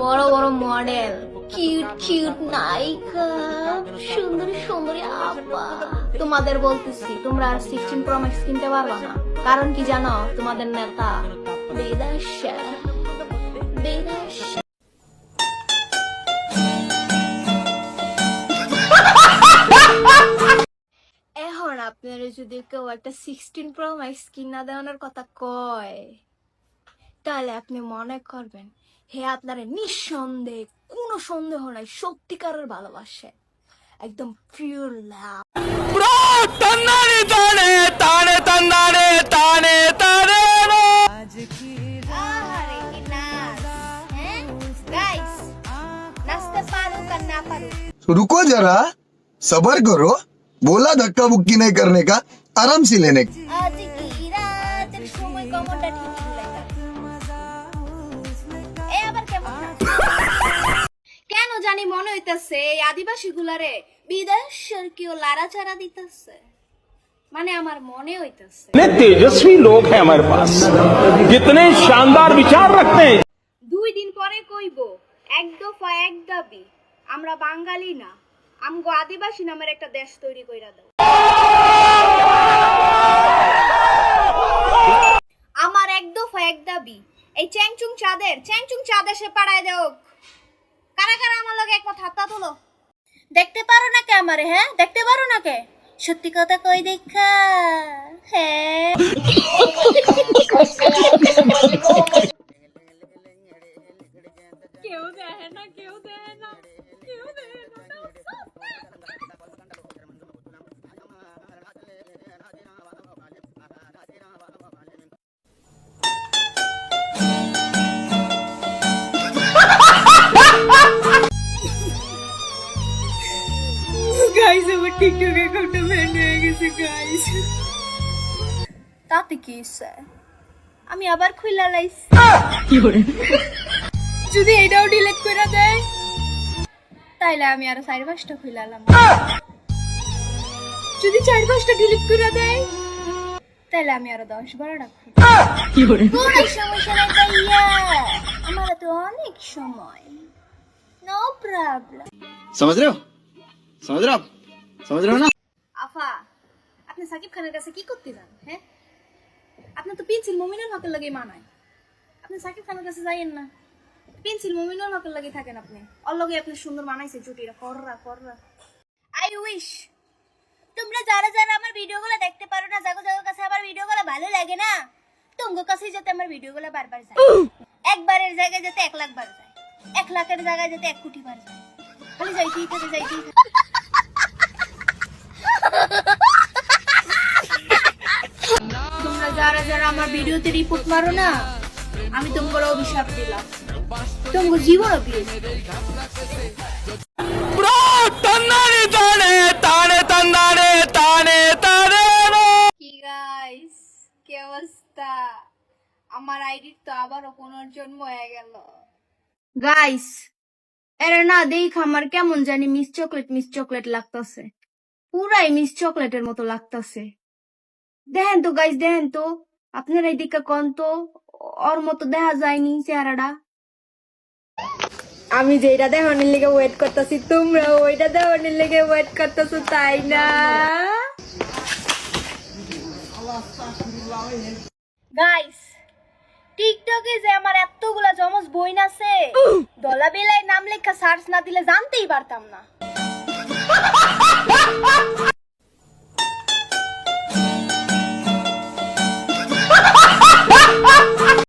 বড় বড় model cute cute নায়িকা, সুন্দরী সুন্দরী আপা। তোমাদের বলতেছি, তোমরা আর সিক্সটিন প্রো ম্যাক্স কিনতে পারবে না। কারণ কি জানো? তোমাদের নেতা বেদাশা এখন আপনারা যদি কেউ একটা সিক্সটিন প্রো ম্যাক্স কিনা দেওয়ানোর কথা কয়, তাহলে আপনি মনে করবেন হে আপনারা নিঃসন্দেহে কোনো সন্দেহ নাই সত্যিকারের ভালোবাসে একদম পিওর লাভ আহারে কি নাচ হ্যাঁ গাইস নাচতে পারুক আর না পারুক तो रुको जरा सबर करो बोला धक्का बुक्की नहीं करने का आराम से लेने का যাইতেছে এই আদিবাসী গুলারে বিদেশের কেউ লাড়াচাড়া দিতেছে। মানে আমার মনে তেজস্বী লোক হ্যাঁ আমার পাস। কিতনে শানদার বিচার রাখতে। দুই দিন পরে কইব এক দফা এক দাবি আমরা বাঙালি না আমগো আদিবাসী নামের একটা দেশ তৈরি কইরা দাও। আমার এক দফা এক দাবি এই চ্যাংচুং চাঁদের চ্যাংচুং চাঁদে সে পাড়ায় দেওক কারা কারা আমার লগে একবার হাতটা তোলো। দেখতে পারো না কে আমারে হ্যাঁ? দেখতে পারো না কে? সত্যি কথা কই দেখা? হ্যাঁ। কেউ দেয় না, কেউ দেয় না, কেউ দেয় না। টিকটক অ্যাকাউন্টটা ব্যান আমি আবার খুইলা লাইস কি করে যদি এটাও ডিলিট করে দেয় তাইলে আমি আরও চার পাঁচটা খুইলালাম যদি চার পাঁচটা ডিলিট করে দেয় তাহলে আমি আরও দশ বারোটা কি করে অনেক আমার তো অনেক সময়। নো প্রবলেম সমঝ রে সমঝ রে। समझ रहे हो ना আফা আপনি সাকিব খানের কাছে কি করতে যান হ্যাঁ আপনি তো পেন্সিল মমিনুল হকের লাগেই মানায় আপনি সাকিব খানের কাছে যাইয়েন না পেন্সিল মমিনুল হকের লাগে থাকেন আপনি ওর লগে আপনি সুন্দর মানাইছে জুটিরা কররা কররা আই উইশ তোমরা যারা যারা আমার ভিডিওগুলো দেখতে পারো না জাগো জাগোর কাছে আমার ভিডিওগুলো ভালো লাগে না তোমার কাছেই যাতে আমার ভিডিওগুলো বারবার যায় একবারের জায়গায় যাতে এক লাখ বার যায় এক লাখের জায়গায় যাতে এক কোটি বার যায় খালি যাইতেই থাকে যাইতেই থাকে তোমরা যারা যারা আমার ভিডিওতে রিপোর্ট মারো না আমি তোমাকে অভিশাপ দিলাম। তোমাকে জীবন কি গাইস কি অবস্থা? আমার আইডির তো আবারও পুনর্জন্ম হয়ে গেল। গাইস এরা না দেখ আমার কেমন জানি মিস চকলেট মিস চকলেট লাগতাছে। পুরাই মিস চকলেটের মতো লাগতাছে। দেখেন তো গাইস দেখেন তো আপনারা এদিকে কোন তো ওর মতো দেখা যায়নি চেহারাটা। আমি যেটা দেখানোর লেগে ওয়েট করতেছি তোমরা ওইটা দেখানোর লেগে ওয়েট করতেছো তাই না? গাইস টিকটকে যে আমার এতগুলা জমজ বইন আছে দলা বেলায় নাম লেখা সার্চ না দিলে জানতেই পারতাম না।